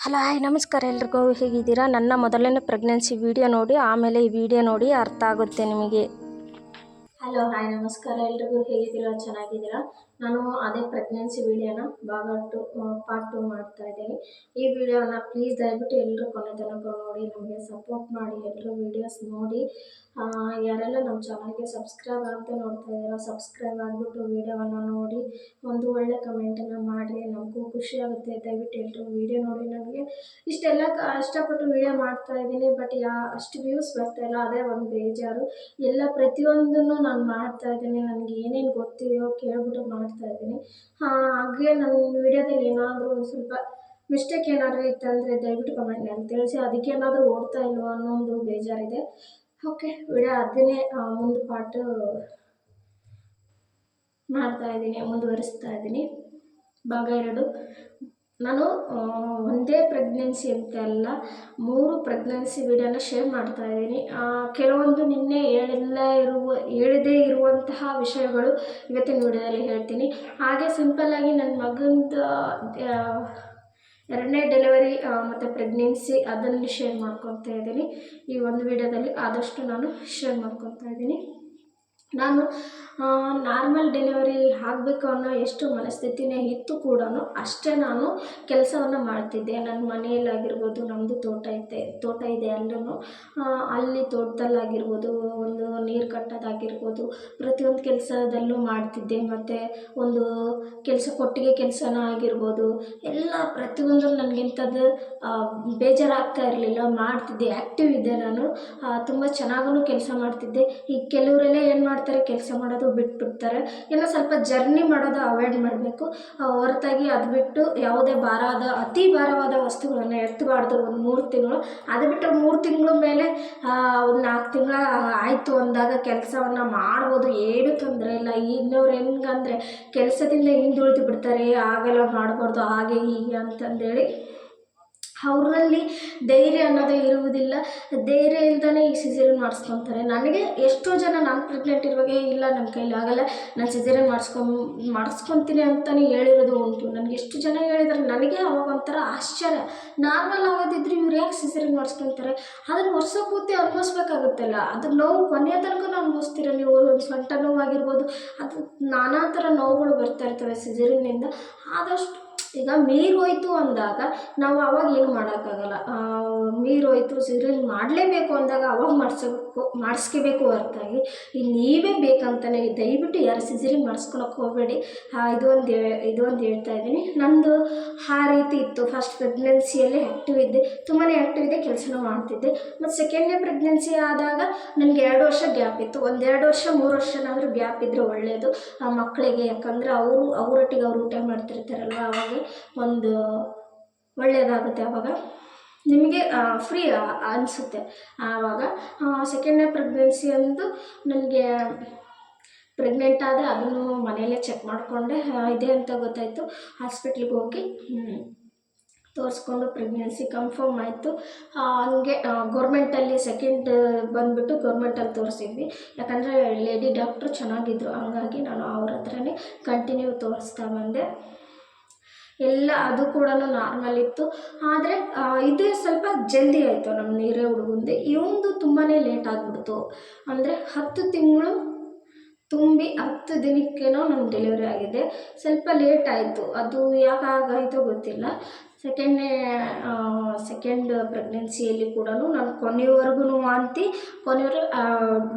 Hello, hi, ನಮಸ್ಕಾರ ಎಲ್ರಿಗೂ. ಹೇಗಿದ್ದೀರಾ? ನನ್ನ ಮೊದಲನೇ ಪ್ರೆಗ್ನೆನ್ಸಿ ವಿಡಿಯೋ ನೋಡಿ, ಆಮೇಲೆ ಈ ವಿಡಿಯೋ ನೋಡಿ ಅರ್ಥ ಆಗುತ್ತೆ ನಿಮಗೆ. ಹಲೋ, ಹಾಯ್, ನಮಸ್ಕಾರ ಎಲ್ರಿಗೂ. ಹೇಗಿದ್ದೀರಾ? ಚೆನ್ನಾಗಿದ್ದೀರಾ? ನಾನು ಅದೇ ಪ್ರೆಗ್ನೆನ್ಸಿ ವಿಡಿಯೋನ ಭಾಗ ಟು ಪಾರ್ಟ್ ಟು ಮಾಡ್ತಾ ಇದ್ದೀನಿ. ಈ ವಿಡಿಯೋನ ಪ್ಲೀಸ್ ದಯವಿಟ್ಟು ಎಲ್ಲರೂ ಕೊನೆ ತನಕ ನೋಡಿ, ನಮಗೆ ಸಪೋರ್ಟ್ ಮಾಡಿ ಎಲ್ಲರೂ ವಿಡಿಯೋಸ್ ನೋಡಿ. ಯಾರೆಲ್ಲ ನಮ್ಮ ಚಾನಲ್ಗೆ ಸಬ್ಸ್ಕ್ರೈಬ್ ಆಗದೆ ನೋಡ್ತಾ ಇದ್ದೀರೋ ಸಬ್ಸ್ಕ್ರೈಬ್ ಆಗಿಬಿಟ್ಟು ವಿಡಿಯೋವನ್ನು ನೋಡಿ. ಒಂದು ಒಳ್ಳೆ ಕಮೆಂಟನ್ನು ಮಾಡಿರಿ, ನಮಗೂ ಖುಷಿ ಆಗುತ್ತೆ. ದಯವಿಟ್ಟು ಎಲ್ಲರೂ ವಿಡಿಯೋ ನೋಡಿ ನನಗೆ ಇಷ್ಟೆಲ್ಲ ಇಷ್ಟಪಟ್ಟು ವಿಡಿಯೋ ಮಾಡ್ತಾ ಇದ್ದೀನಿ ಬಟ್ ಯಾ, ಅಷ್ಟು ವ್ಯೂಸ್ ಬರ್ತಾ ಇಲ್ಲ. ಅದೇ ಒಂದು ಬೇಜಾರು. ಎಲ್ಲ ಪ್ರತಿಯೊಂದನ್ನು ನಾನು ಮಾಡ್ತಾ ಇದ್ದೀನಿ. ನನಗೆ ಏನೇನು ಗೊತ್ತಿದೆಯೋ ಕೇಳ್ಬಿಟ್ಟು ಮಾಡ್ತಾ ಇದ್ದೀನಿ. ಹಾಗೆ ನನ್ನ ವಿಡಿಯೋದಲ್ಲಿ ಏನಾದರೂ ಒಂದು ಸ್ವಲ್ಪ ಮಿಸ್ಟೇಕ್ ಏನಾದರೂ ಇತ್ತಂದರೆ ದಯವಿಟ್ಟು ಕಮೆಂಟ್ನಲ್ಲಿ ತಿಳಿಸಿ, ಅದಕ್ಕೆ ಏನಾದರೂ ಓಡ್ತಾ ಇಲ್ವೋ ಅನ್ನೋ ಒಂದು ಬೇಜಾರಿದೆ. ಓಕೆ ವಿಡಿಯೋ ಅದನ್ನೇ ಮುಂದೆ ಪಾಟು ಮಾಡ್ತಾ ಇದ್ದೀನಿ, ಮುಂದುವರಿಸ್ತಾ ಇದ್ದೀನಿ. ಭಾಗ ಎರಡು. ನಾನು ಒಂದೇ ಪ್ರೆಗ್ನೆನ್ಸಿ ಅಂತ ಅಲ್ಲ, ಮೂರು ಪ್ರೆಗ್ನೆನ್ಸಿ ವೀಡಿಯೋನ ಶೇರ್ ಮಾಡ್ತಾ ಇದ್ದೀನಿ. ಕೆಲವೊಂದು ನಿನ್ನೆ ಹೇಳಿಲ್ಲ ಇರುವ, ಹೇಳದೇ ಇರುವಂತಹ ವಿಷಯಗಳು ಇವತ್ತಿನ ವಿಡಿಯೋದಲ್ಲಿ ಹೇಳ್ತೀನಿ. ಹಾಗೆ ಸಿಂಪಲ್ಲಾಗಿ ನನ್ನ ಮಗಂದು ಎರಡನೇ ಡೆಲಿವರಿ ಮತ್ತು ಪ್ರೆಗ್ನೆನ್ಸಿ ಅದನ್ನು ಶೇರ್ ಮಾಡ್ಕೊತಾ ಇದ್ದೀನಿ. ಈ ಒಂದು ವಿಡಿಯೋದಲ್ಲಿ ಆದಷ್ಟು ನಾನು ಶೇರ್ ಮಾಡ್ಕೊತಾ ಇದ್ದೀನಿ. ನಾನು ನಾರ್ಮಲ್ ಡೆಲಿವರಿ ಆಗಬೇಕು ಅನ್ನೋ ಎಷ್ಟು ಮನಸ್ಥಿತಿನೇ ಇತ್ತು ಕೂಡ ಅಷ್ಟೇ ನಾನು ಕೆಲಸವನ್ನು ಮಾಡ್ತಿದ್ದೆ. ನನ್ನ ಮನೆಯಲ್ಲಾಗಿರ್ಬೋದು ನಮ್ಮದು ತೋಟ ಇದೆ ತೋಟ ಇದೆ ಅಲ್ಲೂ ಅಲ್ಲಿ ತೋಟದಲ್ಲಾಗಿರ್ಬೋದು, ಒಂದು ನೀರು ಕಟ್ಟೋದಾಗಿರ್ಬೋದು, ಪ್ರತಿಯೊಂದು ಕೆಲಸದಲ್ಲೂ ಮಾಡ್ತಿದ್ದೆ. ಮತ್ತು ಒಂದು ಕೆಲಸ ಕೊಟ್ಟಿಗೆ ಕೆಲಸನ ಆಗಿರ್ಬೋದು. ಎಲ್ಲ ಪ್ರತಿಯೊಂದು ನನಗಿಂಥದ್ದು ಬೇಜಾರಾಗ್ತಾ ಇರಲಿಲ್ಲ. ಮಾಡ್ತಿದ್ದೆ ಆ್ಯಕ್ಟಿವ್ ಇದ್ದೆ ನಾನು. ತುಂಬ ಚೆನ್ನಾಗೂ ಕೆಲಸ ಮಾಡ್ತಿದ್ದೆ. ಈಗ ಕೆಲವರೆಲ್ಲ ಏನು ಮಾಡ್ತಾರೆ ಕೆಲಸ ಮಾಡೋದು ಬಿಟ್ಬಿಡ್ತಾರೆ. ಇನ್ನು ಸ್ವಲ್ಪ ಜರ್ನಿ ಮಾಡೋದು ಅವಾಯ್ಡ್ ಮಾಡಬೇಕು. ಹೊರತಾಗಿ ಅದು ಬಿಟ್ಟು ಯಾವುದೇ ಭಾರದ ಅತಿ ಭಾರವಾದ ವಸ್ತುಗಳನ್ನು ಎತ್ತಬಾರ್ದು ಒಂದು ಮೂರು ತಿಂಗಳು. ಅದು ಬಿಟ್ಟು ಮೂರು ತಿಂಗಳ ಮೇಲೆ ಒಂದು ನಾಲ್ಕು ತಿಂಗಳ ಆಯಿತು ಅಂದಾಗ ಕೆಲಸವನ್ನು ಮಾಡ್ಬೋದು. ಏನು ತೊಂದರೆ ಇಲ್ಲ. ಇನ್ನವ್ರು ಹೆಂಗಂದರೆ ಕೆಲಸದಿಂದ ಹಿಂದುಳಿದು ಬಿಡ್ತಾರೆ. ಆಗೆಲ್ಲ ಮಾಡಬಾರ್ದು. ಹಾಗೆ ಹೀಗೆ ಅಂತಂದೇಳಿ ಅವರಲ್ಲಿ ಧೈರ್ಯ ಅನ್ನೋದೇ ಇರುವುದಿಲ್ಲ. ಧೈರ್ಯ ಇಲ್ದೇ ಈ ಸಿಸೇರಿಯನ್ ಮಾಡಿಸ್ಕೊತಾರೆ. ನನಗೆ ಎಷ್ಟೋ ಜನ ನಾನು ಪ್ರೆಗ್ನೆಂಟ್ ಇರುವಾಗ ಇಲ್ಲ ನನ್ನ ಕೈಲಿ ಆಗಲ್ಲ. ನಾನು ಸಿಸೇರಿಯನ್ ಮಾಡಿಸ್ಕೊಂ, ಮಾಡಿಸ್ಕೊತೀನಿ ಅಂತಲೇ ಹೇಳಿರೋದು ಉಂಟು. ನನಗೆ ಎಷ್ಟು ಜನ ಹೇಳಿದ್ರೆ, ನನಗೆ ಅವಾಗ ಒಂಥರ ಆಶ್ಚರ್ಯ. ನಾರ್ಮಲ್ ಆಗೋದಿದ್ರೆ ಇವ್ರು ಯಾಕೆ ಸಿಸೇರಿಯನ್ ಮಾಡಿಸ್ಕೊತಾರೆ? ಅದನ್ನು ವರ್ಷ ಪೂರ್ತಿ ಅನುಭವಿಸ್ಬೇಕಾಗುತ್ತಲ್ಲ. ಅದ್ರ ನೋವು ಕೊನೆಯ ತನಕ ಅನುಭವಿಸ್ತೀರ ನೀವು? ಒಂದು ಸೊಂಟ ನೋವಾಗಿರ್ಬೋದು. ಅದು ನಾನಾ ಥರ ನೋವುಗಳು ಬರ್ತಾ ಇರ್ತವೆ ಸಿಸೇರಿಯನ್ನಿಂದ. ಆದಷ್ಟು ಈಗ ಮೀರೋಯ್ತು ಅಂದಾಗ ನಾವು ಅವಾಗ ಏನು ಮಾಡೋಕ್ಕಾಗಲ್ಲ? ಮೀರೋಯ್ತು ಸೀರಿಯಲ್ ಮಾಡಲೇಬೇಕು ಅಂದಾಗ ಅವಾಗ ಮಾಡಿಸ್ಬೇಕು ಮಾಡಿಸ್ಕೋಬೇಕು ಹೊರತಾಗಿ. ಇಲ್ಲಿ ನೀವೇ ಬೇಕಂತಲೇ ದಯವಿಟ್ಟು ಯಾರು ಸಿಜರಿ ಮಾಡಿಸ್ಕೊಳಕ್ಕೆ ಹೋಗಬೇಡಿ. ಇದು ಇದೊಂದು ಇದು ಒಂದು ಹೇಳ್ತಾ ಇದ್ದೀನಿ. ನಂದು ಆ ರೀತಿ ಇತ್ತು. ಫಸ್ಟ್ ಪ್ರೆಗ್ನೆನ್ಸಿಯಲ್ಲಿ ಆ್ಯಕ್ಟಿವ್ ಇದ್ದೆ. ತುಂಬಾ ಆ್ಯಕ್ಟಿವ್ ಇದೆ ಕೆಲಸನೂ ಮಾಡ್ತಿದ್ದೆ. ಮತ್ತು ಸೆಕೆಂಡ್ನೇ ಪ್ರೆಗ್ನೆನ್ಸಿ ಆದಾಗ ನನಗೆ ಎರಡು ವರ್ಷ ಗ್ಯಾಪ್ ಇತ್ತು. ಒಂದೆರಡು ವರ್ಷ, ಮೂರು ವರ್ಷನಾದರೂ ಗ್ಯಾಪ್ ಇದ್ದರೆ ಒಳ್ಳೆಯದು ಆ ಮಕ್ಕಳಿಗೆ ಯಾಕಂದರೆ ಅವರು, ಅವರೊಟ್ಟಿಗೆ ಅವರು ಊಟ ಮಾಡ್ತಿರ್ತಾರಲ್ವ ಅವಾಗ. ಒಂದು ಒಳ್ಳೆಯದಾಗುತ್ತೆ ಆವಾಗ ನಿಮಗೆ ಫ್ರೀ ಅನಿಸುತ್ತೆ ಆವಾಗ. ಸೆಕೆಂಡ್ನೇ ಪ್ರೆಗ್ನೆನ್ಸಿ ಅಂದು ನನಗೆ ಪ್ರೆಗ್ನೆಂಟ್ ಆದರೆ ಅದನ್ನು ಮನೆಯಲ್ಲೇ ಚೆಕ್ ಮಾಡಿಕೊಂಡೆ. ಇದೆ ಅಂತ ಗೊತ್ತಾಯಿತು. ಹಾಸ್ಪಿಟ್ಲಿಗೆ ಹೋಗಿ ತೋರಿಸ್ಕೊಂಡು ಪ್ರೆಗ್ನೆನ್ಸಿ ಕನ್ಫರ್ಮ್ ಆಯಿತು. ಹಂಗೆ ಗೌರ್ಮೆಂಟಲ್ಲಿ ಸೆಕೆಂಡ್ ಬಂದುಬಿಟ್ಟು ಗೌರ್ಮೆಂಟಲ್ಲಿ ತೋರಿಸಿದ್ವಿ. ಯಾಕಂದರೆ ಲೇಡಿ ಡಾಕ್ಟ್ರು ಚೆನ್ನಾಗಿದ್ರು. ಹಂಗಾಗಿ ನಾನು ಅವ್ರ ಹತ್ರನೇ ಕಂಟಿನ್ಯೂ ತೋರಿಸ್ತಾ ಬಂದೆ. ಎಲ್ಲ ಅದು ಕೂಡ ನಾರ್ಮಲ್ ಇತ್ತು. ಆದರೆ ಇದೇ ಸ್ವಲ್ಪ ಜಲ್ದಿ ಆಯಿತು ನಮ್ಮ ನೀರೇ ಹುಡುಗಂದು. ಇವೊಂದು ತುಂಬಾ ಲೇಟ್ ಆಗಿಬಿಡ್ತು. ಅಂದರೆ ಹತ್ತು ತಿಂಗಳು ತುಂಬಿ ಹತ್ತು ದಿನಕ್ಕೇನೋ ನಮ್ಮ ಡೆಲಿವರಿ ಆಗಿದೆ. ಸ್ವಲ್ಪ ಲೇಟ್ ಆಯಿತು. ಅದು ಯಾಕಾಗಾಯಿತೋ ಗೊತ್ತಿಲ್ಲ. ಸೆಕೆಂಡ್ನೇ ಸೆಕೆಂಡ್ ಪ್ರೆಗ್ನೆನ್ಸಿಯಲ್ಲಿ ಕೂಡ ನಾನು ಕೊನೆಯವರೆಗೂ ವಾಂತಿ ಕೊನೆಯವರು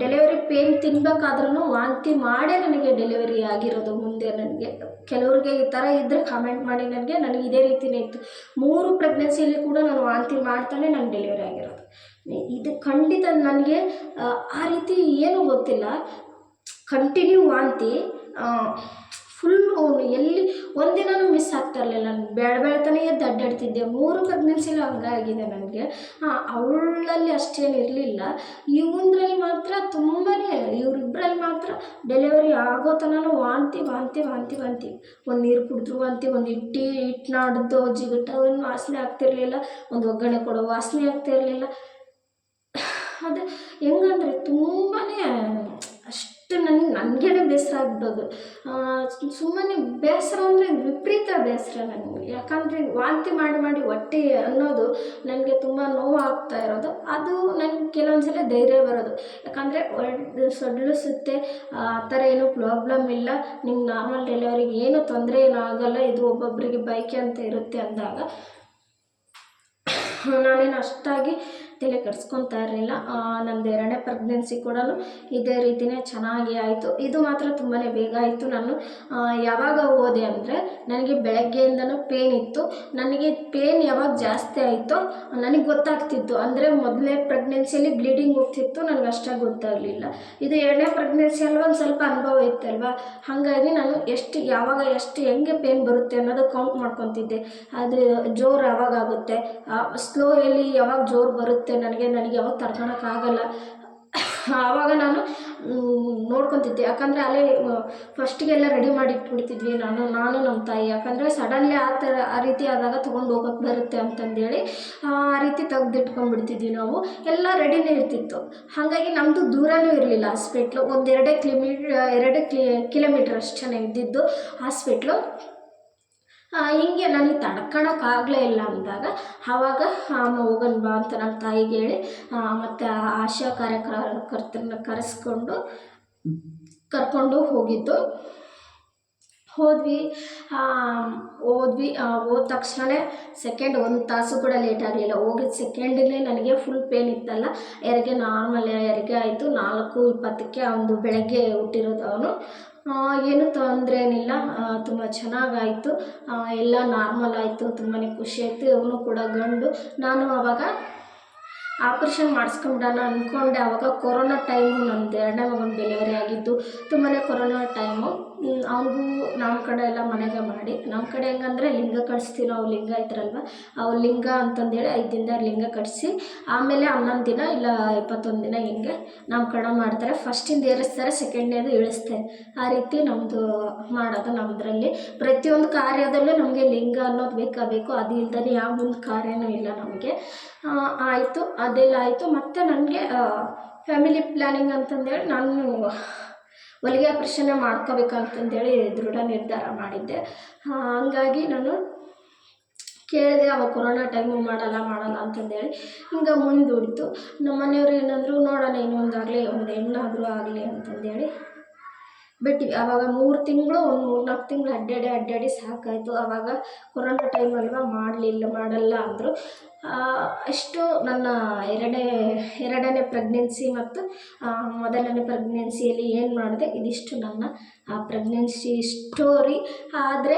ಡೆಲಿವರಿ ಪೇನ್ ತಿನ್ಬೇಕಾದ್ರೂ ವಾಂತಿ ಮಾಡೇ ನನಗೆ ಡೆಲಿವರಿ ಆಗಿರೋದು ಮುಂದೆ ನನಗೆ. ಕೆಲವ್ರಿಗೆ ಈ ಥರ ಇದ್ದರೆ ಕಾಮೆಂಟ್ ಮಾಡಿ ನನಗೆ. ನನಗೆ ಇದೇ ರೀತಿಯೇ ಇತ್ತು. ಮೂರು ಪ್ರೆಗ್ನೆನ್ಸಿಯಲ್ಲಿ ಕೂಡ ನಾನು ವಾಂತಿ ಮಾಡ್ತಾನೆ ನಾನು ಡೆಲಿವರಿ ಆಗಿರೋದು. ಇದು ಖಂಡಿತ ನನಗೆ, ಆ ರೀತಿ ಏನೂ ಗೊತ್ತಿಲ್ಲ. ಕಂಟಿನ್ಯೂ ವಾಂತಿ ಫುಲ್ಲು ಎಲ್ಲಿ ಒಂದಿನೂ ಮಿಸ್ ಆಗ್ತಾ ಇರಲಿಲ್ಲ ನಾನು ಬೇಡ ಬೆಳತಾನೆ ಎದ್ದು ಅಡ್ಡಾಡ್ತಿದ್ದೆ. ಮೂರು ಪ್ರೆಗ್ನೆನ್ಸಿಲೂ ಹಂಗಾಗಿದೆ ನನಗೆ. ಅವಳಲ್ಲಿ ಅಷ್ಟೇನು ಇರಲಿಲ್ಲ. ಇವಂದ್ರಲ್ಲಿ ಮಾತ್ರ ತುಂಬಾ ಇವರಿಬ್ಬರಲ್ಲಿ ಮಾತ್ರ ಡೆಲಿವರಿ ಆಗೋ ತನಕ ವಾಂತಿ ವಾಂತಿ ವಾಂತಿ ವಾಂತಿ. ಒಂದು ನೀರು ಕುಡಿದ್ರು ವಾಂತಿ, ಒಂದು ಇಟ್ಟು ಹಿಟ್ಟು ನಾಡ್ದು ಜಿಗಟ, ಒಂದು ವಾಸನೆ ಆಗ್ತಿರ್ಲಿಲ್ಲ. ಒಂದು ಒಗ್ಗರಣೆ ಕೊಡೋ ವಾಸನೆ ಆಗ್ತಿರಲಿಲ್ಲ. ಅದು ಹೆಂಗಂದ್ರೆ ತುಂಬಾ ಆಗ್ಬಿಡೋದು. ಸುಮ್ಮನೆ ಬೇಸರ ಅಂದರೆ ವಿಪರೀತ ಬೇಸರ ನನಗೆ ಯಾಕಂದರೆ ವಾಂತಿ ಮಾಡಿ ಮಾಡಿ ಹೊಟ್ಟೆ ಅನ್ನೋದು ನನಗೆ ತುಂಬ ನೋವಾಗ್ತಾ ಇರೋದು. ಅದು ನನಗೆ ಕೆಲವೊಂದು ಸಲ ಧೈರ್ಯ ಬರೋದು. ಯಾಕಂದರೆ ಒಳ್ಳೆ ಸೊಡ್ಲು ಸುತ್ತೆ ಆ ಥರ ಏನೂ ಪ್ರಾಬ್ಲಮ್ ಇಲ್ಲ. ನಿಮ್ಗೆ ನಾರ್ಮಲ್ ಡೆಲಿವರಿಗೆ ಏನು ತೊಂದರೆ ಏನೂ ಆಗೋಲ್ಲ. ಇದು ಒಬ್ಬೊಬ್ಬರಿಗೆ ಬೈಕೆ ಅಂತ ಇರುತ್ತೆ ಅಂದಾಗ. ನಾನೇನು ಅಷ್ಟಾಗಿ ತಲೆ ಕೆಡಿಸ್ಕೊತಾ ಇರಲಿಲ್ಲ. ನಂದು ಎರಡನೇ ಪ್ರೆಗ್ನೆನ್ಸಿ ಕೂಡ ಇದೇ ರೀತಿಯೇ ಚೆನ್ನಾಗಿ ಆಯಿತು. ಇದು ಮಾತ್ರ ತುಂಬಾ ಬೇಗ ಆಯಿತು ನಾನು. ಯಾವಾಗ ಹೋದೆ ಅಂದರೆ ನನಗೆ ಬೆಳಗ್ಗೆಯಿಂದನೂ ಪೇನ್ ಇತ್ತು. ನನಗೆ ಪೇನ್ ಯಾವಾಗ ಜಾಸ್ತಿ ಆಯಿತೋ, ನನಗೆ ಗೊತ್ತಾಗ್ತಿತ್ತು. ಅಂದರೆ ಮೊದಲನೇ ಪ್ರೆಗ್ನೆನ್ಸಿಯಲ್ಲಿ ಬ್ಲೀಡಿಂಗ್ ಹೋಗ್ತಿತ್ತು, ನನಗೆ ಅಷ್ಟಾಗಿ ಗೊತ್ತಾಗಲಿಲ್ಲ. ಇದು ಎರಡನೇ ಪ್ರೆಗ್ನೆನ್ಸಿ ಅಲ್ವಾ, ಒಂದು ಸ್ವಲ್ಪ ಅನುಭವ ಇತ್ತಲ್ವಾ ಹಾಗಾಗಿ ನಾನು ಎಷ್ಟು, ಯಾವಾಗ ಎಷ್ಟು ಹೆಂಗೆ ಪೇನ್ ಬರುತ್ತೆ ಅನ್ನೋದು ಕೌಂಟ್ ಮಾಡ್ಕೊತಿದ್ದೆ. ಅದು ಜೋರು ಯಾವಾಗ ಆಗುತ್ತೆ. ಸ್ಲೋ ಎಲ್ಲಿ ಯಾವಾಗ ಜೋರು ಬರುತ್ತೆ ನನಗೆ ನನಗೆ ಯಾವಾಗ ತಡ್ಕೊಳಕ್ಕಾಗಲ್ಲ ಆವಾಗ ನಾನು ನೋಡ್ಕೊತಿದ್ದೆ. ಯಾಕಂದರೆ ಅಲ್ಲೇ ಫಸ್ಟಿಗೆಲ್ಲ ರೆಡಿ ಮಾಡಿ ಇಟ್ಬಿಡ್ತಿದ್ವಿ ನಾನು ನಾನು ನಮ್ಮ ತಾಯಿ. ಯಾಕಂದರೆ ಸಡನ್ಲಿ ಆ ಥರ ಆ ರೀತಿ ಆದಾಗ ತೊಗೊಂಡು ಹೋಗೋಕೆ ಬರುತ್ತೆ ಅಂತಂದೇಳಿ, ಆ ರೀತಿ ತೆಗ್ದಿಟ್ಕೊಂಡ್ಬಿಡ್ತಿದ್ವಿ ನಾವು. ಎಲ್ಲ ರೆಡಿನೇ ಇರ್ತಿತ್ತು. ಹಾಗಾಗಿ ನಮ್ಮದು ದೂರನೂ ಇರಲಿಲ್ಲ ಹಾಸ್ಪಿಟ್ಲು ಒಂದು ಎರಡೇ ಕಿಲೋಮೀಟ್ರ್ ಎರಡು ಕ್ಲಿ ಕಿಲೋಮೀಟ್ರ್ ಅಷ್ಟೇ ಇದ್ದಿದ್ದು ಹಾಸ್ಪಿಟ್ಲು ಹಿಂಗೆ ನನಗೆ ತಡ್ಕೊಳಕ್ಕಾಗಲೇ ಇಲ್ಲ ಅಂದಾಗ ಆವಾಗ ಹೋಗೋಣ ಬಾ ಅಂತ ನಮ್ಮ ತಾಯಿಗೆ ಹೇಳಿ ಮತ್ತು ಆಶಾ ಕಾರ್ಯಕರ್ತರನ್ನ ಕರೆಸ್ಕೊಂಡು ಕರ್ಕೊಂಡು ಹೋಗಿದ್ದು. ಹೋದ್ವಿ ಹೋದ್ವಿ ಹೋದ ತಕ್ಷಣ ಸೆಕೆಂಡ್ ಒಂದು ತಾಸು ಕೂಡ ಲೇಟ್ ಆಗಲಿಲ್ಲ. ಹೋಗಿದ್ದ ಸೆಕೆಂಡಲ್ಲೇ ನನಗೆ ಫುಲ್ ಪೇನ್ ಇತ್ತಲ್ಲ. ಹೆರಿಗೆ ನಾರ್ಮಲ್ ಹೆರಿಗೆ ಆಯಿತು. ನಾಲ್ಕು ಇಪ್ಪತ್ತಕ್ಕೆ ಅವನು ಬೆಳಗ್ಗೆ ಹುಟ್ಟಿರೋದು ಅವನು. ಏನು ತೊಂದರೆ ಏನಿಲ್ಲ ತುಂಬ ಚೆನ್ನಾಗಾಯಿತು. ಎಲ್ಲ ನಾರ್ಮಲ್ ಆಯಿತು. ತುಂಬಾ ಖುಷಿ ಆಯಿತು. ಇವನು ಕೂಡ ಗಂಡು. ನಾನು ಆವಾಗ ಆಪ್ರೇಷನ್ ಮಾಡಿಸ್ಕೊಂಬಿಡೋಣ ಅಂದ್ಕೊಂಡೆ ಆವಾಗ ಕೊರೋನಾ ಟೈಮು ನಂದು ಎರಡನೇ ಮಗನ ಡೆಲಿವರಿ ಆಗಿದ್ದು ತುಂಬಾ ಕೊರೋನಾ ಟೈಮು ಅವನಿಗೂ ನಮ್ಮ ಕಡೆ ಎಲ್ಲ ಮನೆಗೆ ಮಾಡಿ. ನಮ್ಮ ಕಡೆ ಹೆಂಗಂದ್ರೆ ಲಿಂಗ ಕಟ್ಸ್ತೀವಿ ನಾವು ಲಿಂಗ ಇದ್ರಲ್ವ ಅವು ಲಿಂಗ ಅಂತಂದೇಳಿ ಐದು ದಿನದ ಲಿಂಗ ಕಟ್ಸಿ, ಆಮೇಲೆ ಹನ್ನೊಂದು ದಿನ ಇಲ್ಲ ಇಪ್ಪತ್ತೊಂದು ದಿನ ಹಿಂಗೆ ನಮ್ಮ ಕಡೆ ಮಾಡ್ತಾರೆ. ಫಸ್ಟಿಂದ ಏರಿಸ್ತಾರೆ ಸೆಕೆಂಡ್ನೇದು ಇಳಿಸ್ತಾರೆ. ಆ ರೀತಿ ನಮ್ಮದು ಮಾಡೋದು ನಮ್ಮದ್ರಲ್ಲಿ ಪ್ರತಿಯೊಂದು ಕಾರ್ಯದಲ್ಲೂ ನಮಗೆ ಲಿಂಗ ಅನ್ನೋದು ಬೇಕಾ ಬೇಕು, ಅದು ಇಲ್ದೇ ಯಾವ ಒಂದು ಕಾರ್ಯನೂ ಇಲ್ಲ ನಮಗೆ. ಆಯಿತು, ಅದೆಲ್ಲ ಆಯಿತು. ಮತ್ತು ನನಗೆ ಫ್ಯಾಮಿಲಿ ಪ್ಲ್ಯಾನಿಂಗ್ ಅಂತಂದೇಳಿ ನಾನು ಹೊಲಿಗೆ ಆಪ್ರೇಷನ್ನೇ ಮಾಡ್ಕೋಬೇಕಂತಂದೇಳಿ ದೃಢ ನಿರ್ಧಾರ ಮಾಡಿದ್ದೆ. ಹಾಗಾಗಿ ನಾನು ಕೇಳಿದೆ ಅವಾಗ ಕೊರೋನಾ ಟೈಮು ಮಾಡಲ್ಲ ಮಾಡಲ್ಲ ಅಂತಂದೇಳಿ. ಹಿಂಗೆ ಮುಂದೂಡಿತು. ನಮ್ಮ ಮನೆಯವ್ರು ಏನಂದ್ರು, ನೋಡೋಣ ಇನ್ನೊಂದಾಗಲಿ ಒಂದು ಹೆಣ್ಣಾದರೂ ಆಗಲಿ ಅಂತಂದೇಳಿ ಬಿಟ್ಟಿವಿ. ಆವಾಗ ಮೂರು ತಿಂಗಳು, ಒಂದು ಮೂರು ನಾಲ್ಕು ತಿಂಗಳು ಅಡ್ಡಾಡಿ ಅಡ್ಡಾಡಿ ಸಾಕಾಯಿತು. ಆವಾಗ ಕೊರೋನಾ ಟೈಮ್ ಅಲ್ವಾ, ಮಾಡಲಿಲ್ಲ, ಮಾಡಲ್ಲ ಅಂದರು. ಅಷ್ಟು ನನ್ನ ಎರಡನೇ ಎರಡನೇ ಪ್ರೆಗ್ನೆನ್ಸಿ ಮತ್ತು ಮೊದಲನೇ ಪ್ರೆಗ್ನೆನ್ಸಿಯಲ್ಲಿ ಏನು ಮಾಡಿದೆ, ಇದಿಷ್ಟು ನನ್ನ, ಆ ಪ್ರೆಗ್ನೆನ್ಸಿ ಸ್ಟೋರಿ ಆದರೆ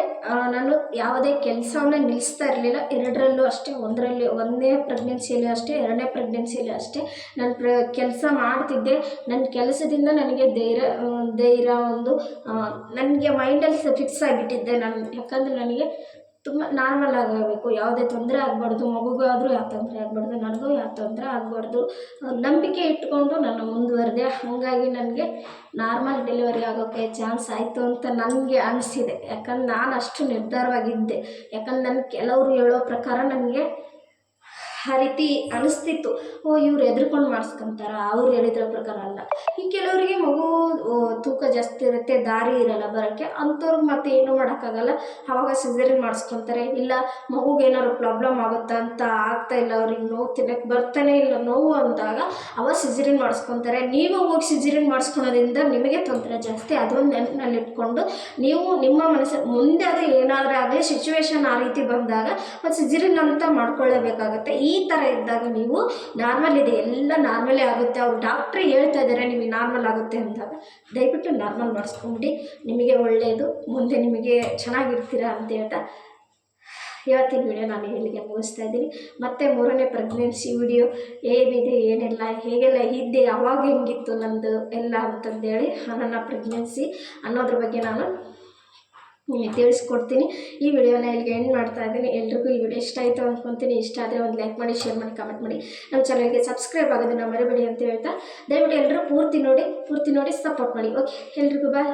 ನಾನು ಯಾವುದೇ ಕೆಲಸವನ್ನ ನಿಲ್ಲಿಸ್ತಾ ಇರಲಿಲ್ಲ. ಎರಡರಲ್ಲೂ ಅಷ್ಟೇ, ಒಂದರಲ್ಲಿ ಒಂದನೇ ಪ್ರೆಗ್ನೆನ್ಸಿಯಲ್ಲಿ ಅಷ್ಟೇ, ಎರಡನೇ ಪ್ರೆಗ್ನೆನ್ಸಿಯಲ್ಲಿ ಅಷ್ಟೇ ನಾನು ಪ್ರ, ಕೆಲಸ ಮಾಡ್ತಿದ್ದೆ. ನನ್ನ ಕೆಲಸದಿಂದ ನನಗೆ ಧೈರ್ಯ ಧೈರ್ಯ ಒಂದು ನನಗೆ ಮೈಂಡಲ್ಲಿ ಫಿಕ್ಸ್ ಆಗಿಬಿಟ್ಟಿದ್ದೆ ನಾನು. ಯಾಕಂದರೆ ನನಗೆ ತುಂಬ ನಾರ್ಮಲ್ ಆಗಬೇಕು ಯಾವುದೇ ತೊಂದರೆ ಆಗಬಾರ್ದು ಮಗುಗಾದರೂ ಯಾವ ತೊಂದರೆ ಆಗಬಾರ್ದು, ನನಗೂ ಯಾವ ತೊಂದರೆ ಆಗಬಾರ್ದು ನಂಬಿಕೆ ಇಟ್ಕೊಂಡು ನಾನು ಮುಂದುವರೆದೆ. ಹಾಗಾಗಿ ನನಗೆ ನಾರ್ಮಲ್ ಡೆಲಿವರಿ ಆಗೋಕ್ಕೆ ಚಾನ್ಸ್ ಆಯಿತು ಅಂತ ನನಗೆ ಅನಿಸಿದೆ. ಯಾಕಂದ್ರೆ ನಾನು ಅಷ್ಟು ನಿರ್ಧಾರವಾಗಿದ್ದೆ. ಯಾಕಂದ್ರೆ ನನ್ನ ಕೆಲವರು ಹೇಳೋ ಪ್ರಕಾರ ನನಗೆ ಆ ರೀತಿ ಅನಿಸ್ತಿತ್ತು. ಓ, ಇವ್ರು ಎದ್ರುಕೊಂಡು ಮಾಡಿಸ್ಕೊಂತಾರ? ಅವ್ರು ಹೇಳಿದ್ರ ಪ್ರಕಾರ ಅಲ್ಲ. ಈ ಕೆಲವರಿಗೆ ಮಗು ತೂಕ ಜಾಸ್ತಿ ಇರುತ್ತೆ, ದಾರಿ ಇರಲ್ಲ ಬರೋಕ್ಕೆ, ಅಂಥವ್ರಿಗೆ ಮತ್ತೆ ಏನೂ ಮಾಡೋಕ್ಕಾಗಲ್ಲ. ಆವಾಗ ಸಿಸರಿನ್ ಮಾಡಿಸ್ಕೊತಾರೆ. ಇಲ್ಲ, ಮಗುಗೆ ಏನಾದ್ರು ಪ್ರಾಬ್ಲಮ್ ಆಗುತ್ತಾ ಅಂತ ಆಗ್ತಾ ಇಲ್ಲ, ಅವ್ರಿಗೆ ನೋವು ತಿನ್ನಕ್ಕೆ ಬರ್ತಾನೆ ಇಲ್ಲ, ನೋವು ಅಂದಾಗ ಅವಾಗ ಸಿಸರಿನ್ ಮಾಡಿಸ್ಕೊತಾರೆ. ನೀವು ಹೋಗಿ ಸಿಸರಿನ್ ಮಾಡಿಸ್ಕೊಳೋದ್ರಿಂದ ನಿಮಗೆ ತೊಂದರೆ ಜಾಸ್ತಿ. ಅದೊಂದು ನೆನಪಿನಲ್ಲಿ ಇಟ್ಕೊಂಡು ನೀವು ನಿಮ್ಮ ಮನಸ್ಸಲ್ಲಿ ಮುಂದೆ ಅದು ಏನಾದರೂ ಆಗಲಿ ಸಿಚುವೇಶನ್ ಆ ರೀತಿ ಬಂದಾಗ ಮತ್ತು ಸಿಜರಿನ್ ಅಂತ ಮಾಡ್ಕೊಳ್ಳೇಬೇಕಾಗತ್ತೆ. ಈ ಥರ ಇದ್ದಾಗ ನೀವು ನಾರ್ಮಲ್ ಇದೆ, ಎಲ್ಲ ನಾರ್ಮಲೇ ಆಗುತ್ತೆ. ಅವ್ರು ಡಾಕ್ಟ್ರ್ ಹೇಳ್ತಾ ಇದ್ದಾರೆ ನಿಮಗೆ ನಾರ್ಮಲ್ ಆಗುತ್ತೆ ಅಂದಾಗ ದಯವಿಟ್ಟು ನಾರ್ಮಲ್ ಮಾಡಿಸ್ಕೊಂಬಿಡಿ. ನಿಮಗೆ ಒಳ್ಳೆಯದು ಮುಂದೆ ನಿಮಗೆ ಚೆನ್ನಾಗಿರ್ತೀರಾ ಅಂತ ಹೇಳ್ತಾ ಇವತ್ತಿನ ವಿಡಿಯೋ ನಾನು ಇಲ್ಲಿಗೆ ಮುಗಿಸ್ತಾ ಇದ್ದೀನಿ. ಮತ್ತು ಮೂರನೇ ಪ್ರೆಗ್ನೆನ್ಸಿ ವಿಡಿಯೋ ಏನಿದೆ, ಏನೆಲ್ಲ, ಹೇಗೆಲ್ಲ ಇದ್ದೆ ಅವಾಗ ಹೆಂಗಿತ್ತು ನಂದು ಎಲ್ಲ ಅಂತಂದೇಳಿ, ನನ್ನ ಪ್ರೆಗ್ನೆನ್ಸಿ ಅನ್ನೋದ್ರ ಬಗ್ಗೆ ನಾನು ತಿಳಿಸ್ಕೊಡ್ತೀನಿ. ಈ ವಿಡಿಯೋನ ಇಲ್ಲಿಗೆ ಎಂಡ್ ಮಾಡ್ತಾ ಇದ್ದೀನಿ. ಎಲ್ರಿಗೂ ಈ ವಿಡಿಯೋ ಇಷ್ಟ ಆಯಿತು ಅಂದ್ಕೊತೀನಿ ಇಷ್ಟ ಆದರೆ ಒಂದು ಲೈಕ್ ಮಾಡಿ ಶೇರ್ ಮಾಡಿ ಕಮೆಂಟ್ ಮಾಡಿ. ನಮ್ಮ ಚಾನಲ್ಗೆ ಸಬ್ಸ್ಕ್ರೈಬ್ ಆಗೋದನ್ನು ಮರಿಬೇಡಿ ಅಂತ ಹೇಳ್ತಾ. ದಯವಿಟ್ಟು ಎಲ್ಲರೂ ಪೂರ್ತಿ ನೋಡಿ ಪೂರ್ತಿ ನೋಡಿ ಸಪೋರ್ಟ್ ಮಾಡಿ. ಓಕೆ ಎಲ್ರಿಗೂ ಬಾಯ್